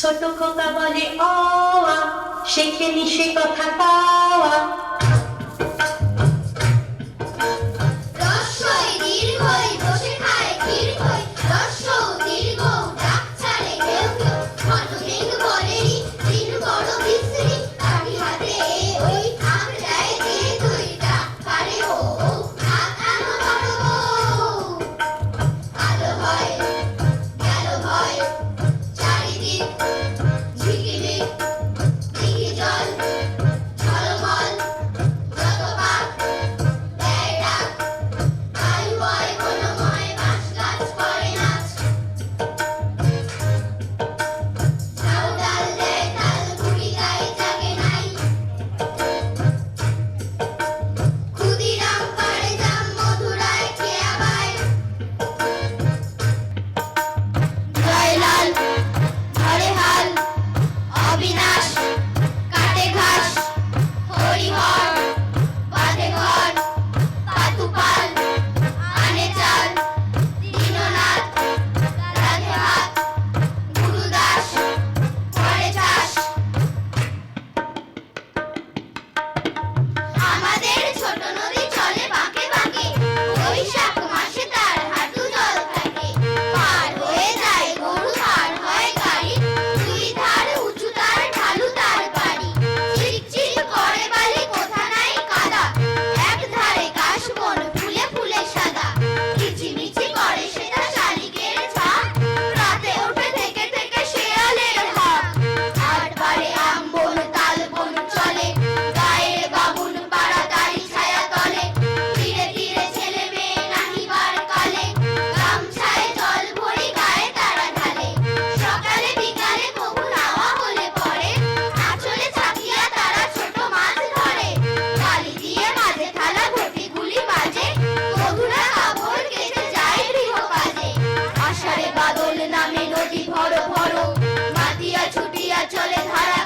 ছোট খোকা বলে অ শেখে নিশে কথা পাওয়া びな আষাঢ়ে বাদল নামে নদী ভর ভর। মাতিয়া ছুটিয়া চলে ধারা